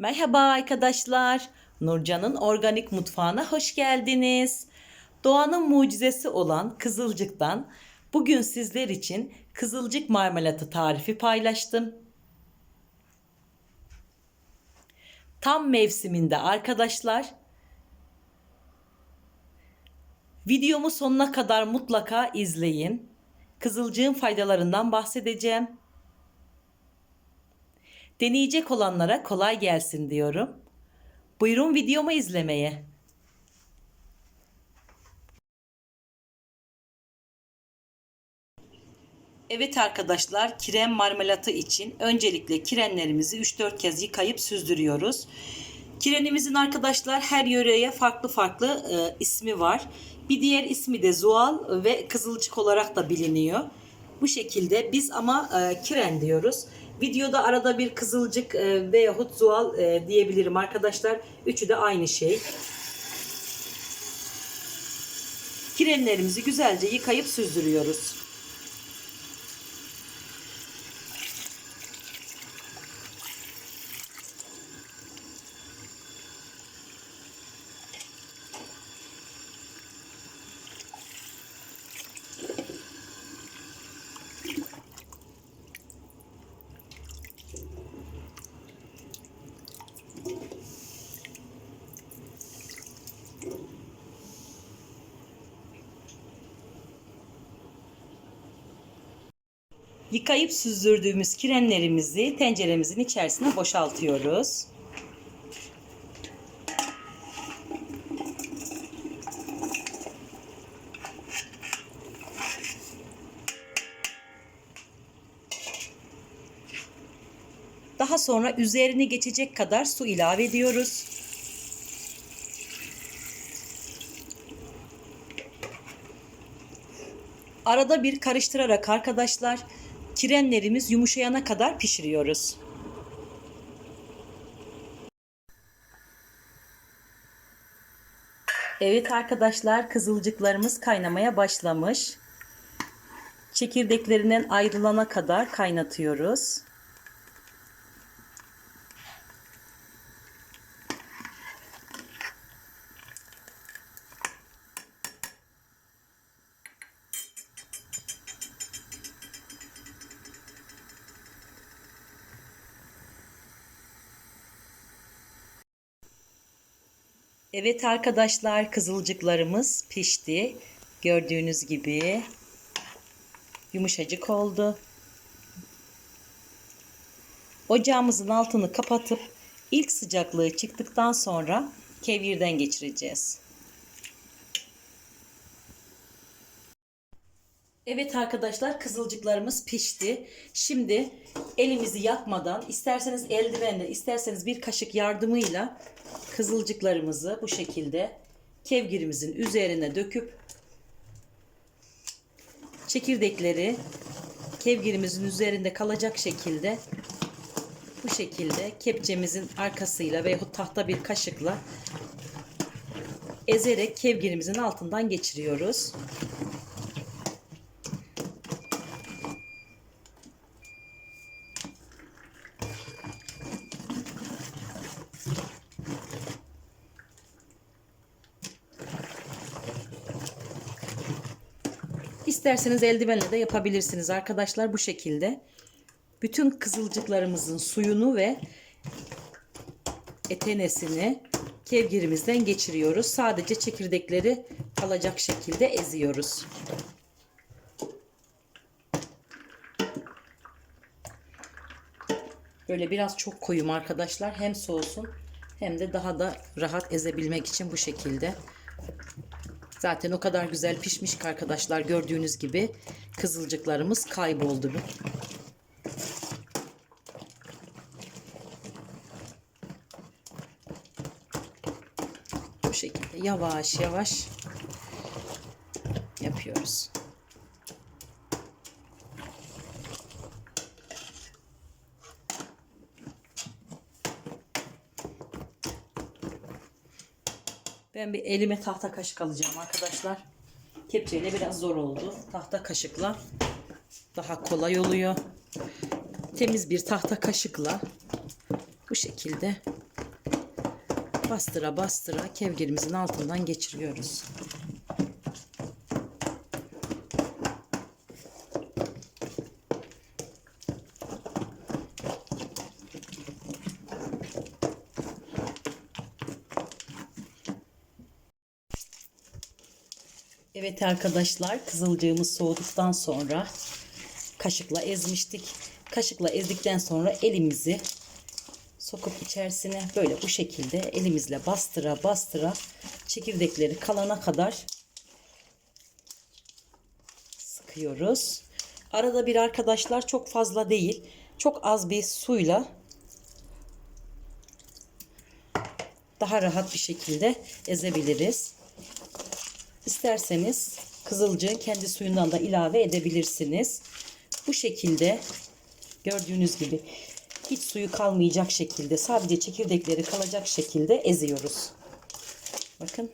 Merhaba arkadaşlar. Nurcan'ın organik mutfağına hoş geldiniz. Doğanın mucizesi olan kızılcıktan bugün sizler için kızılcık marmelatı tarifi paylaştım. Tam mevsiminde arkadaşlar. Videomu sonuna kadar mutlaka izleyin. Kızılcığın faydalarından bahsedeceğim. Deneyecek olanlara kolay gelsin diyorum. Buyurun videomu izlemeye. Evet arkadaşlar, kirem marmelatı için öncelikle kirenlerimizi 3-4 kez yıkayıp süzdürüyoruz. Kirenimizin arkadaşlar her yöreye farklı farklı e, ismi var. Bir diğer ismi de zual ve kızılcık olarak da biliniyor. Bu şekilde biz ama e, kiren diyoruz. Videoda arada bir kızılcık e, veyahut zual e, diyebilirim arkadaşlar. Üçü de aynı şey. Kirenlerimizi güzelce yıkayıp süzdürüyoruz. Yıkayıp süzdürdüğümüz kirenlerimizi tenceremizin içerisine boşaltıyoruz. Daha sonra üzerine geçecek kadar su ilave ediyoruz. Arada bir karıştırarak arkadaşlar kirenlerimiz yumuşayana kadar pişiriyoruz. Evet arkadaşlar kızılcıklarımız kaynamaya başlamış. Çekirdeklerinden ayrılana kadar kaynatıyoruz. Evet arkadaşlar kızılcıklarımız pişti. Gördüğünüz gibi yumuşacık oldu. Ocağımızın altını kapatıp ilk sıcaklığı çıktıktan sonra kevirden geçireceğiz. Evet arkadaşlar kızılcıklarımız pişti. Şimdi elimizi yakmadan isterseniz eldivenle isterseniz bir kaşık yardımıyla kızılcıklarımızı bu şekilde kevgirimizin üzerine döküp çekirdekleri kevgirimizin üzerinde kalacak şekilde bu şekilde kepçemizin arkasıyla veyahut tahta bir kaşıkla ezerek kevgirimizin altından geçiriyoruz. İsterseniz eldivenle de yapabilirsiniz arkadaşlar bu şekilde. Bütün kızılcıklarımızın suyunu ve etenesini kevgirimizden geçiriyoruz. Sadece çekirdekleri kalacak şekilde eziyoruz. Böyle biraz çok koyum arkadaşlar. Hem soğusun hem de daha da rahat ezebilmek için bu şekilde. Zaten o kadar güzel pişmiş ki arkadaşlar gördüğünüz gibi kızılcıklarımız kayboldu. Bu şekilde yavaş yavaş yapıyoruz. Ben bir elime tahta kaşık alacağım arkadaşlar. Kepçeyle biraz zor oldu. Tahta kaşıkla daha kolay oluyor. Temiz bir tahta kaşıkla bu şekilde bastıra bastıra kevgirimizin altından geçiriyoruz. Evet arkadaşlar kızılcığımız soğuduktan sonra kaşıkla ezmiştik. Kaşıkla ezdikten sonra elimizi sokup içerisine böyle bu şekilde elimizle bastıra bastıra çekirdekleri kalana kadar sıkıyoruz. Arada bir arkadaşlar çok fazla değil çok az bir suyla daha rahat bir şekilde ezebiliriz. İsterseniz kızılcığın kendi suyundan da ilave edebilirsiniz. Bu şekilde gördüğünüz gibi hiç suyu kalmayacak şekilde sadece çekirdekleri kalacak şekilde eziyoruz. Bakın.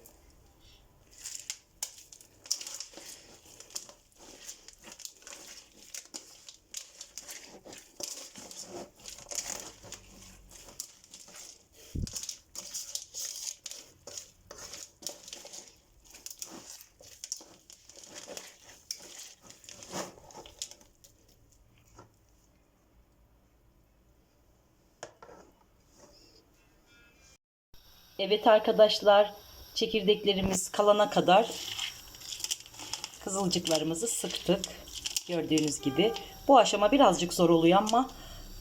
Evet arkadaşlar çekirdeklerimiz kalana kadar kızılcıklarımızı sıktık. Gördüğünüz gibi. Bu aşama birazcık zor oluyor ama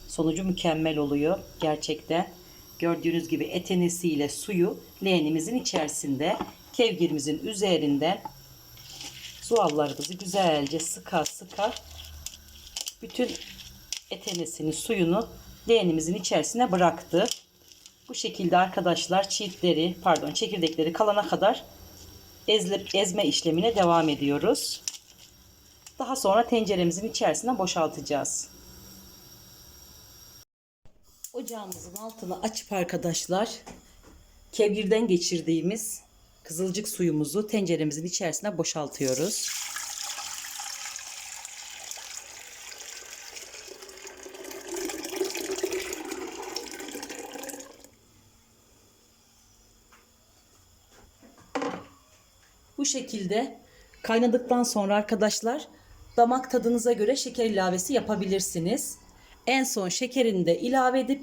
sonucu mükemmel oluyor. Gerçekten. Gördüğünüz gibi etenesiyle suyu leğenimizin içerisinde kevgirimizin üzerinden zuvallarımızı güzelce sıka sıka bütün etenesini suyunu leğenimizin içerisine bıraktı. Bu şekilde arkadaşlar çiğitleri pardon çekirdekleri kalana kadar ezlip ezme işlemine devam ediyoruz. Daha sonra tenceremizin içerisine boşaltacağız. Ocağımızın altını açıp arkadaşlar kevgirden geçirdiğimiz kızılcık suyumuzu tenceremizin içerisine boşaltıyoruz. Şekilde kaynadıktan sonra arkadaşlar damak tadınıza göre şeker ilavesi yapabilirsiniz. En son şekerini de ilave edip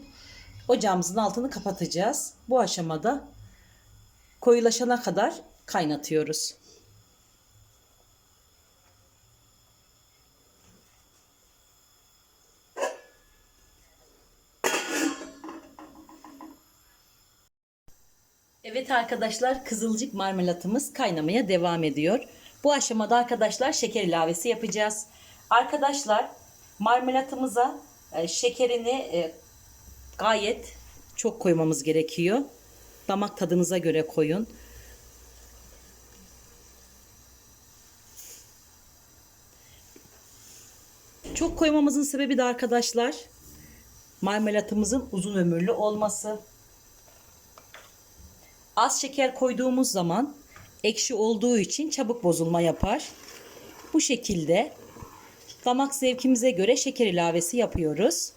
ocağımızın altını kapatacağız. Bu aşamada koyulaşana kadar kaynatıyoruz. Evet arkadaşlar kızılcık marmelatımız kaynamaya devam ediyor. Bu aşamada arkadaşlar şeker ilavesi yapacağız. Arkadaşlar marmelatımıza e, şekerini e, gayet çok koymamız gerekiyor. Damak tadınıza göre koyun. Çok koymamızın sebebi de arkadaşlar marmelatımızın uzun ömürlü olması. Az şeker koyduğumuz zaman ekşi olduğu için çabuk bozulma yapar. Bu şekilde damak zevkimize göre şeker ilavesi yapıyoruz.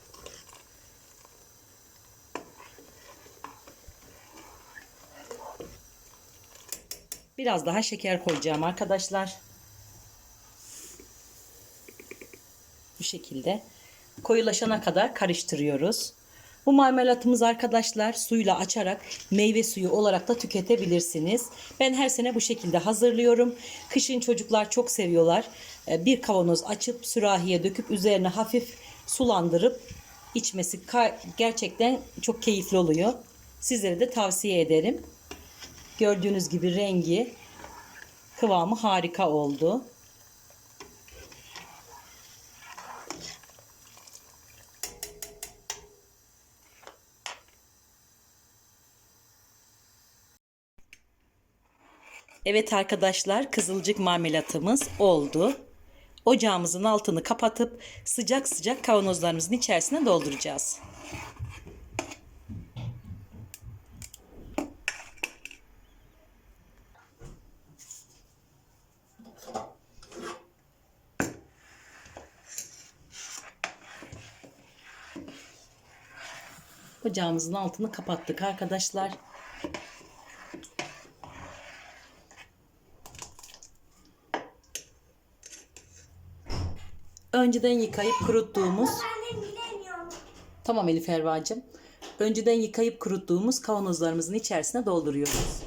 Biraz daha şeker koyacağım arkadaşlar. Bu şekilde koyulaşana kadar karıştırıyoruz. Bu marmelatımız arkadaşlar suyla açarak meyve suyu olarak da tüketebilirsiniz. Ben her sene bu şekilde hazırlıyorum. Kışın çocuklar çok seviyorlar. Ee, Bir kavanoz açıp sürahiye döküp üzerine hafif sulandırıp içmesi gerçekten çok keyifli oluyor. Sizlere de tavsiye ederim. Gördüğünüz gibi rengi, kıvamı harika oldu. Evet arkadaşlar kızılcık marmelatımız oldu. Ocağımızın altını kapatıp sıcak sıcak kavanozlarımızın içerisine dolduracağız. Ocağımızın altını kapattık arkadaşlar. Önceden yıkayıp kuruttuğumuz. Tamam Elif Erva'cığım. Önceden yıkayıp kuruttuğumuz kavanozlarımızın içerisine dolduruyoruz.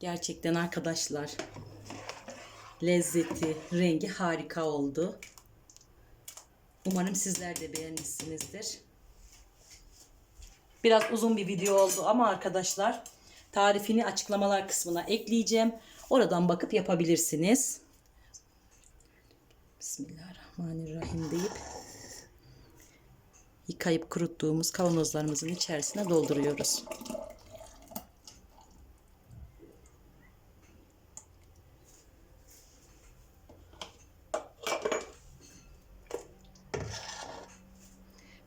Gerçekten arkadaşlar lezzeti, rengi harika oldu. Umarım sizler de beğenmişsinizdir. Biraz uzun bir video oldu ama arkadaşlar tarifini açıklamalar kısmına ekleyeceğim. Oradan bakıp yapabilirsiniz. Bismillahirrahmanirrahim deyip yıkayıp kuruttuğumuz kavanozlarımızın içerisine dolduruyoruz.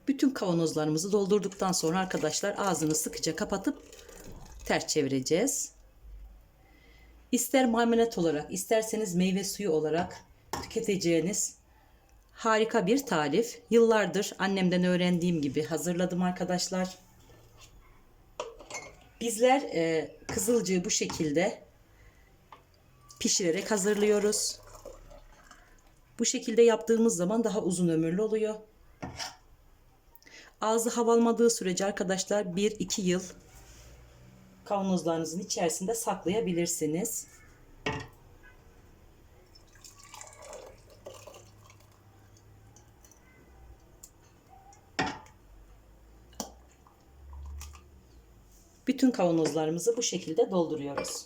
Bütün kavanozlarımızı doldurduktan sonra arkadaşlar ağzını sıkıca kapatıp ters çevireceğiz. İster marmelat olarak, isterseniz meyve suyu olarak tüketeceğiniz harika bir tarif. Yıllardır annemden öğrendiğim gibi hazırladım arkadaşlar. Bizler e, kızılcığı bu şekilde pişirerek hazırlıyoruz. Bu şekilde yaptığımız zaman daha uzun ömürlü oluyor. Ağzı hava almadığı sürece arkadaşlar 1-2 yıl kavanozlarınızın içerisinde saklayabilirsiniz. Bütün kavanozlarımızı bu şekilde dolduruyoruz.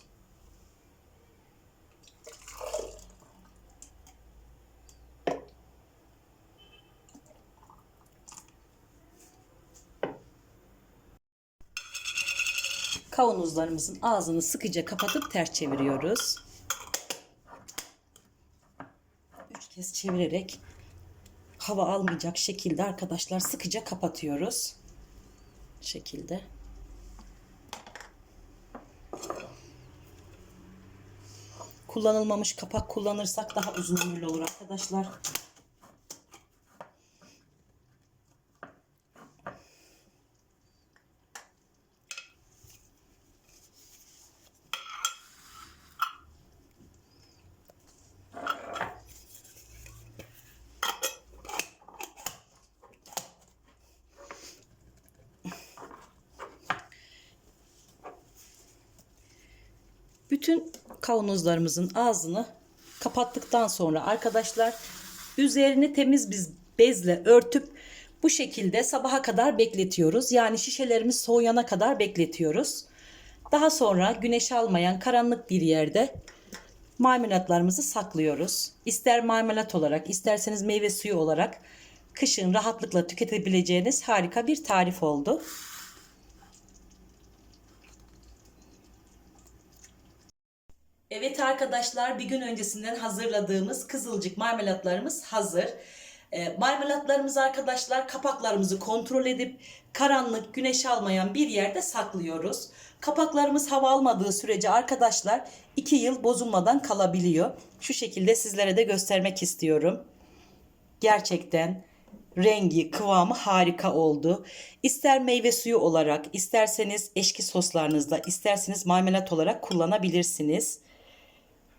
Kavanozlarımızın ağzını sıkıca kapatıp ters çeviriyoruz. Üç kez çevirerek hava almayacak şekilde arkadaşlar sıkıca kapatıyoruz. Bu şekilde. Kullanılmamış kapak kullanırsak daha uzun ömürlü olur arkadaşlar. Bütün kavanozlarımızın ağzını kapattıktan sonra arkadaşlar üzerini temiz bir bezle örtüp bu şekilde sabaha kadar bekletiyoruz. Yani şişelerimiz soğuyana kadar bekletiyoruz. Daha sonra güneş almayan karanlık bir yerde marmelatlarımızı saklıyoruz. İster marmelat olarak isterseniz meyve suyu olarak kışın rahatlıkla tüketebileceğiniz harika bir tarif oldu. Evet arkadaşlar bir gün öncesinden hazırladığımız kızılcık marmelatlarımız hazır. E, marmelatlarımızı arkadaşlar kapaklarımızı kontrol edip karanlık güneş almayan bir yerde saklıyoruz. Kapaklarımız hava almadığı sürece arkadaşlar 2 yıl bozulmadan kalabiliyor. Şu şekilde sizlere de göstermek istiyorum. Gerçekten rengi, kıvamı harika oldu. İster meyve suyu olarak, isterseniz eşki soslarınızda, isterseniz marmelat olarak kullanabilirsiniz.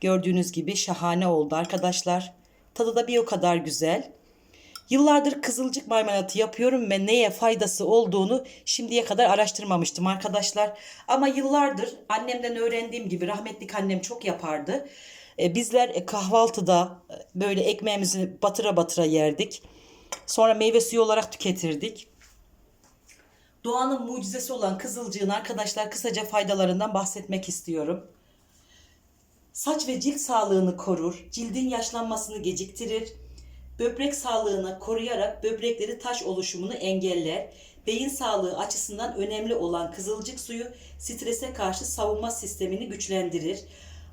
Gördüğünüz gibi şahane oldu arkadaşlar. Tadı da bir o kadar güzel. Yıllardır kızılcık marmelatı yapıyorum ve neye faydası olduğunu şimdiye kadar araştırmamıştım arkadaşlar. Ama yıllardır annemden öğrendiğim gibi rahmetlik annem çok yapardı. E, bizler e, kahvaltıda e, böyle ekmeğimizi batıra batıra yerdik. Sonra meyve suyu olarak tüketirdik. Doğanın mucizesi olan kızılcığın arkadaşlar kısaca faydalarından bahsetmek istiyorum. Saç ve cilt sağlığını korur, cildin yaşlanmasını geciktirir, böbrek sağlığını koruyarak böbrekleri taş oluşumunu engeller, beyin sağlığı açısından önemli olan kızılcık suyu strese karşı savunma sistemini güçlendirir,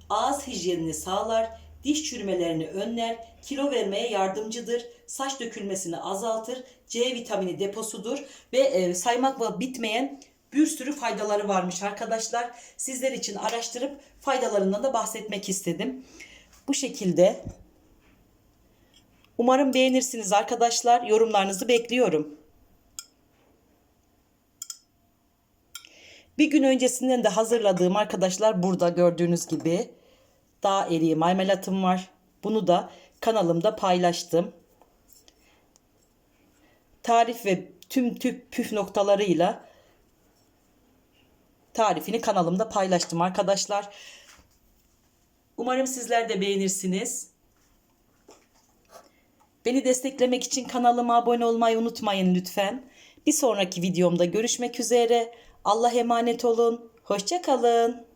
ağız hijyenini sağlar, diş çürümelerini önler, kilo vermeye yardımcıdır, saç dökülmesini azaltır, C vitamini deposudur ve e, saymakla bitmeyen bir sürü faydaları varmış arkadaşlar. Sizler için araştırıp faydalarından da bahsetmek istedim. Bu şekilde. Umarım beğenirsiniz arkadaşlar. Yorumlarınızı bekliyorum. Bir gün öncesinden de hazırladığım arkadaşlar burada gördüğünüz gibi dağ eriği marmelatım var. Bunu da kanalımda paylaştım. Tarif ve tüm tüp püf noktalarıyla tarifini kanalımda paylaştım arkadaşlar. Umarım sizler de beğenirsiniz. Beni desteklemek için kanalıma abone olmayı unutmayın lütfen. Bir sonraki videomda görüşmek üzere. Allah emanet olun. Hoşça kalın.